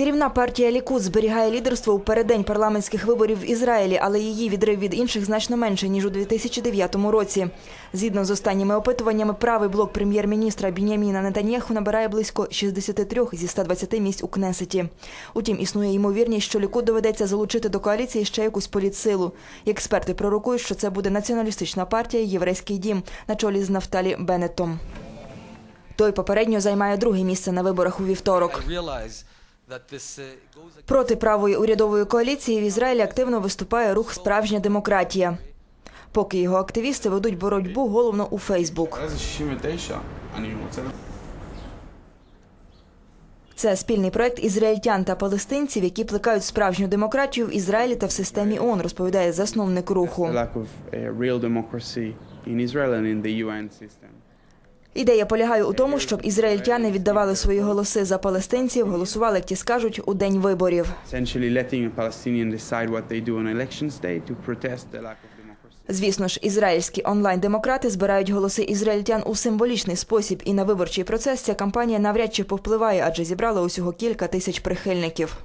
Керівна партія Лікуд зберігає лідерство у переддень парламентських виборів в Ізраїлі, але її відрив від інших значно менше ніж у 2009 році. Згідно з останніми опитуваннями, правий блок прем'єр-міністра Біняміна Нетаньяху набирає близько 63 зі 120 місць у Кнесеті. Утім, існує ймовірність, що Лікуд доведеться залучити до коаліції ще якусь політсилу. Експерти пророкують, що це буде націоналістична партія Єврейський дім на чолі з Нафталі Беннетом. Той попередньо займає друге місце на виборах у вівторок. Проти правої урядової коаліції в Ізраїлі активно виступає рух Справжня демократія. Поки його активісти ведуть боротьбу головно у Фейсбук. Це спільний проект ізраїльтян та палестинців, які плекають справжню демократію в Ізраїлі та в системі ООН, розповідає засновник руху. Ідея полягає у тому, щоб ізраїльтяни віддавали свої голоси за палестинців, голосували, як ті скажуть, у день виборів. Звісно ж, ізраїльські онлайн-демократи збирають голоси ізраїльтян у символічний спосіб, і на виборчий процес ця кампанія навряд чи повпливає, адже зібрала усього кілька тисяч прихильників.